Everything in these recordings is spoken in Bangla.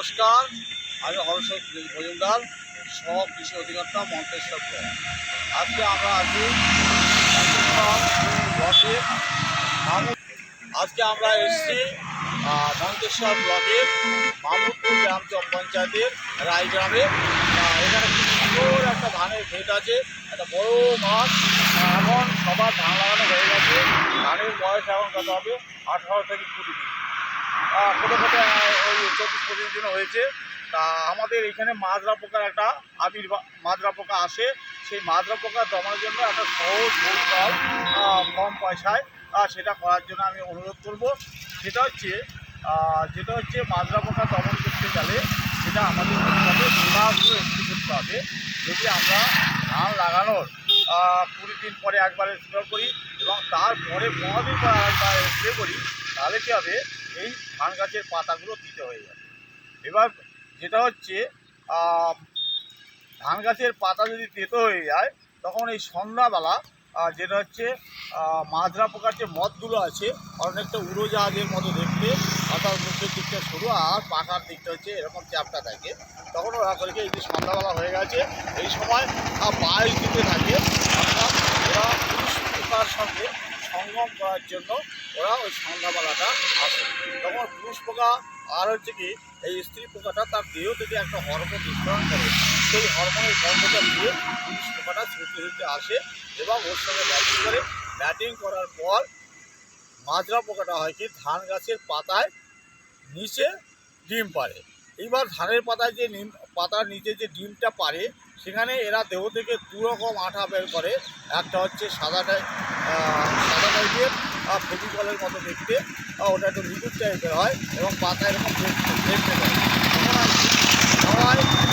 নমস্কার, আমি হরসর মজুমদার সহ কৃষি অধিকর্তা মন্তেশ্বর আজকে আমরা আছি আজকে আমরা এসেছি মন্তেশ্বর ব্লকের মামুদপুর গ্রাম পঞ্চায়েতের রায়গ্রামে। এখানে সুন্দর একটা ধানের ক্ষেত আছে, একটা বড় মাছ এখন সবার ধান লাগানো হয়ে গেছে। ধানের বয়স এখন কত হবে? আঠারো থেকে কুড়ি দিন। কোথাও কোথাও ওই চব্বিশ পঁচিশ দিন হয়েছে। তা আমাদের এখানে মাজরা পোকার একটা আবির্ভাব, মাজরা পোকা আসে। সেই মাজরা পোকা দমানোর জন্য একটা সহজ কৌশল কম পয়সায় সেটা করার জন্য আমি অনুরোধ করব। সেটা হচ্ছে যেটা হচ্ছে মাজরা পোকা দমন করতে গেলে সেটা আমাদের করতে হবে যদি আমরা ধান লাগানোর কুড়ি দিন পরে একবার স্প্রে করি এবং তারপরে পনেরো দিন পরে একবার স্প্রে করি, তাহলে কী হবে? এই ধান গাছের পাতাগুলো তিতে হয়ে যাবে। এবার যেটা হচ্ছে ধান গাছের পাতা যদি তেতো হয়ে যায়, তখন এই সন্ধ্যাবেলা যেটা হচ্ছে মাজরা পোকার যে মদগুলো আছে, অনেকটা উড়োজাহাজের মতো দেখতে, অর্থাৎ মুখের দিকটা সরু আর পাখার দিকটা হচ্ছে এরকম চ্যাপটা থাকে। তখন ওরা করে এই যে সন্ধ্যাবেলা হয়ে গেছে, এই সময় বায়ু দিতে থাকে। অর্থাৎ ওরা পুরুষ সঙ্গে সঙ্গম করার জন্য ওরা ওই সন্ধ্যাবেলাটা আসে। তখন পুরুষ পোকা আর হচ্ছে কি, এই স্ত্রী পোকাটা তার দেহ থেকে একটা হরমোন নিঃসরণ করে। সেই হরমোনের গন্ধটা দিয়ে পুরুষ পোকাটা ছুটতে ছুটতে আসে এবং ওর সঙ্গে ব্যাটিং করে। ব্যাটিং করার পর মাজরা পোকাটা হয় কি, ধান গাছের পাতায় নিচে ডিম পারে এইবার ধানের পাতায় যে নিম, পাতার নিচে যে ডিমটা পারে সেখানে এরা দেহ থেকে দু রকম আঠা বের করে। একটা হচ্ছে সাদা টাইপ সাদা টাইপের ফেভিকলের মতো দেখতে। ওটা একটু লিকুইড টাইপের হয় এবং পাতা এরকম দেখতে পায়।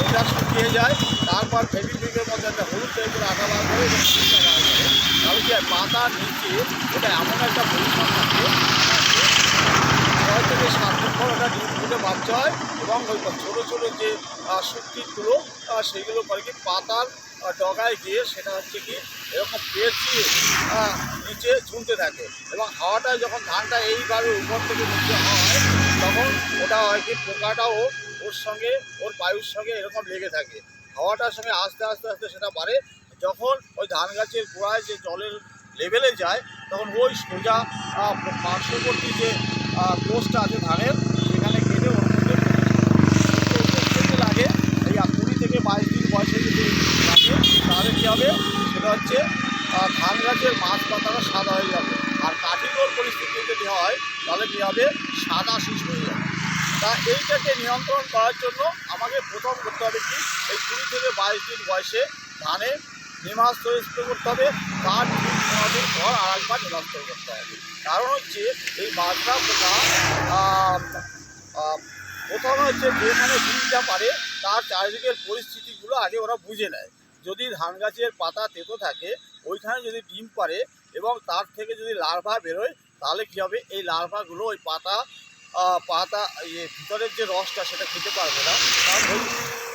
ওটা শুকিয়ে যায়, তারপর ফেভিকুইকের মধ্যে একটা হলুদ টাইপের আঠা বার করে তাহলে কি পাতার নিচে ওটা এমন একটা পরিমাণ থাকে ছয় থেকে সাত পর ওটা ডিম ফুটে বাচ্চা হয় এবং ওই ছোটো ছোটো যে শুক্তিগুলো সেগুলো করে কি পাতার ডগায় গিয়ে সেটা হচ্ছে কি এরকম পেঁচিয়ে নিচে ঝুলতে থাকে এবং হাওয়াটা যখন ধানটা এইভাবে উপর থেকে নিচে হয়, তখন ওটা হয় কি পোকাটাও ওর সঙ্গে, ওর বায়ুর সঙ্গে এরকম লেগে থাকে। হাওয়াটার সঙ্গে আস্তে আস্তে আস্তে সেটা বাড়ে। যখন ওই ধান গাছের গোড়ায় যে জলের লেভেলে যায়, তখন ওই সোজা পার্শ্ববর্তী যে কোষটা আছে ধানের, সেখানে কেটে ওর মধ্যে লাগে, এই কুড়ি থেকে বাইশ দিন বয়সে যদি লাগে, তাহলে কী হবে? সেটা হচ্ছে ধান গাছের মাছ পাতাটা সাদা হয়ে যাবে। আর কাঠিকর পরিস্থিতি যদি হয়, তাহলে কী হবে? সাদা শীষ হয়ে যাবে। তা এইটাকে নিয়ন্ত্রণ করার জন্য আমাকে প্রথম করতে হবে কি? এই কুড়ি থেকে বাইশ দিন বয়সে ধানে স্প্রে করতে হবে। তার পনেরো পর আর একবার নিমাস্ত্র করতে হবে। কারণ হচ্ছে এই বাজরা পোকা প্রথমে হচ্ছে যেখানে বীজটা পারে, তার চারিদিকের পরিস্থিতিগুলো আগে ওরা বুঝে নেয়। যদি ধান গাছের পাতা তেতো থাকে, ওইখানে যদি ডিম পারে এবং তার থেকে যদি লার্ভা বেরোয়, তাহলে কী হবে? এই লার্ভাগুলো, ওই পাতা পাতা ইয়ে ভিতরের যে রসটা, সেটা খেতে পারবে না। কারণ ওই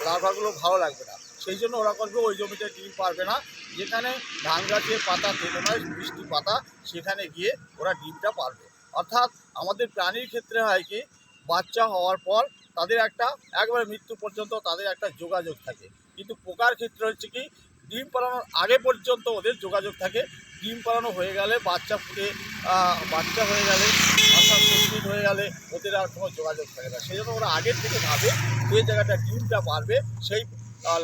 লার্ভাগুলো ভালো লাগবে না। সেই জন্য ওরা করবে, ওই জমিতে ডিম পারবে না। যেখানে ধান গাছের পাতা তেতো নয় বৃষ্টি পাতা, সেখানে গিয়ে ওরা ডিমটা পারবে। অর্থাৎ আমাদের প্রাণীর ক্ষেত্রে হয় কি, বাচ্চা হওয়ার পর তাদের একটা, একবারে মৃত্যু পর্যন্ত তাদের একটা যোগাযোগ থাকে। কিন্তু পোকার ক্ষেত্রে হচ্ছে কি, ডিম পালানোর আগে পর্যন্ত ওদের যোগাযোগ থাকে। ডিম পালানো হয়ে গেলে বাচ্চা ফুটে বাচ্চা হয়ে গেলে অর্থাৎ হয়ে গেলে ওদের আর কোনো যোগাযোগ থাকে না। সেই জন্য ওরা আগের থেকে ভাবে যে জায়গাটা ডিমটা পারবে, সেই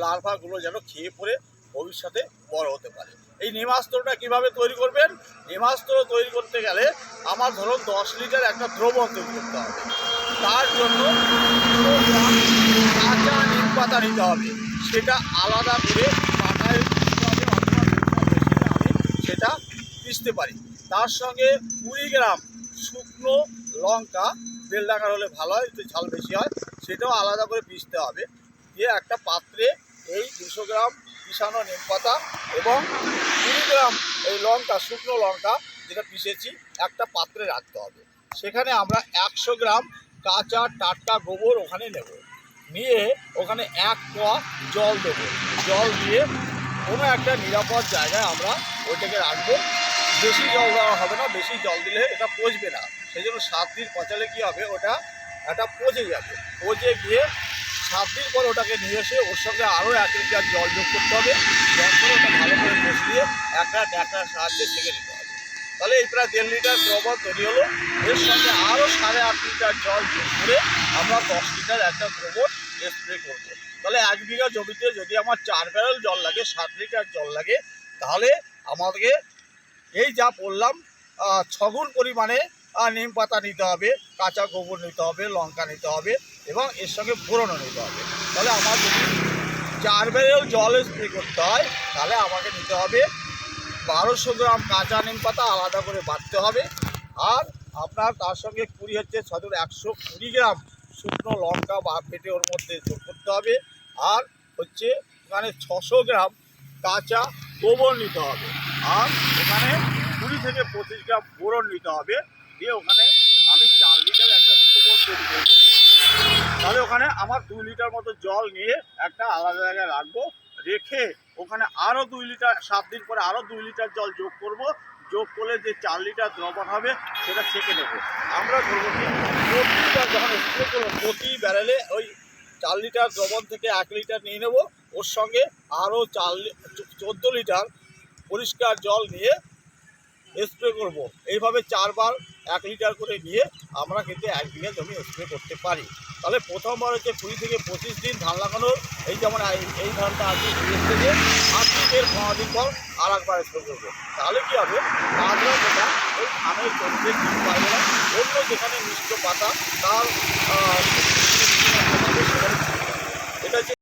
লার্ভাগুলো যেন খেয়ে পড়ে ভবিষ্যতে বড় হতে পারে। এই নিমাস্ত্রটা কীভাবে তৈরি করবেন? নিমাস্ত্র তৈরি করতে গেলে আমার ধরুন দশ লিটার একটা দ্রবণ তৈরি করতে হবে। তার জন্য কাঁচা নিম পাতা নিতে হবে। সেটা আলাদা করে পাতায় সেটা পিষতে পারি। তার সঙ্গে কুড়ি গ্রাম শুকনো লঙ্কা বেলডাঙ্গার হলে ভালো হয় ঝাল বেশি হয়, সেটাও আলাদা করে পিষতে হবে। দিয়ে একটা পাত্রে এই দুশো গ্রাম পিষানো নিম পাতা এবং কুড়ি গ্রাম এই লঙ্কা, শুকনো লঙ্কা যেটা পিষেছি, একটা পাত্রে রাখতে হবে। সেখানে আমরা একশো গ্রাম কাঁচা টাটকা গোবর ওখানে নেব। নিয়ে ওখানে এক পোয়া জল দেবো। জল দিয়ে কোনো একটা নিরাপদ জায়গায় আমরা ওইটাকে রাখব। বেশি জল দেওয়া হবে না, বেশি জল দিলে এটা পচবে না। সেই জন্য সাত দিন পচালে কী হবে? ওটা একটা পচে যাবে। পচে গিয়ে সাত দিন পর ওটাকে নিয়ে এসে ওর সঙ্গে আরও এক লিটার জল যোগ করতে হবে। জল করে ওটা ভালো করে বসিয়ে একটা ড্যাকটার সাহায্যে সেঁকে নিতে হবে। তাহলে এই প্রায় দেড় লিটার দ্রবণ তৈরি হলো। এর সঙ্গে আরও সাড়ে আট লিটার জল যোগ করে আমরা দশ লিটার একটা দ্রবণ স্প্রে করব। তাহলে এক বিঘা জমিতে যদি আমার চার ব্যারেল জল লাগে, সাত লিটার জল লাগে, তাহলে আমাদেরকে এই যা বললাম ছগুণ পরিমাণে নিম পাতা নিতে হবে, কাঁচা গোবর নিতে হবে, লঙ্কা নিতে হবে এবং এর সঙ্গে ফোড়নও নিতে হবে। তাহলে আমার যদি চার ব্যারেল জল স্প্রে করতে হয়, তাহলে আমাকে নিতে হবে বারোশো গ্রাম কাঁচা নিম পাতা আলাদা করে বাটতে হবে। আর আপনার তার সঙ্গে কুড়ি হচ্ছে সদর একশো কুড়ি গ্রাম শুকনো লঙ্কা বা পেটে ওর মধ্যে যোগ করতে হবে। আর হচ্ছে ওখানে ছশো গ্রাম কাঁচা গোবর নিতে হবে। আর ওখানে কুড়ি থেকে পঁচিশ গ্রাম বোরন নিতে হবে। দিয়ে ওখানে আমি চার লিটার একটা গোবর তৈরি করব। তাহলে ওখানে আমার দুই লিটার মতো জল নিয়ে একটা আলাদা জায়গায় রাখব, রেখে ওখানে আরও দুই লিটার, সাত দিন পরে আরও দুই লিটার জল যোগ করব। যোগ করলে যে চার লিটার দ্রবণ হবে, সেটা ছেঁকে নেব। আমরা ধরবো প্রতিটা যখন স্প্রে করব, প্রতি ব্যারেলে ওই চার লিটার দ্রবণ থেকে এক লিটার নিয়ে নেব। ওর সঙ্গে আরও চার চোদ্দ লিটার পরিষ্কার জল নিয়ে স্প্রে করব। এইভাবে চারবার এক লিটার করে নিয়ে আমরা কিন্তু এক বিঘা জমি স্প্রে করতে পারি। তাহলে প্রথমবার হচ্ছে কুড়ি থেকে পঁচিশ দিন ধান লাগানোর এই যেমন এই- ধানটা আছে বিয়ের থেকে আট দিনের পনেরো দিন পর আর একবার স্প্রে করব। তাহলে কী হবে? তারপরে যেটা ওই ধানের জমিতে না। অন্য যেখানে মিষ্ট পাতা, তার এটা হচ্ছে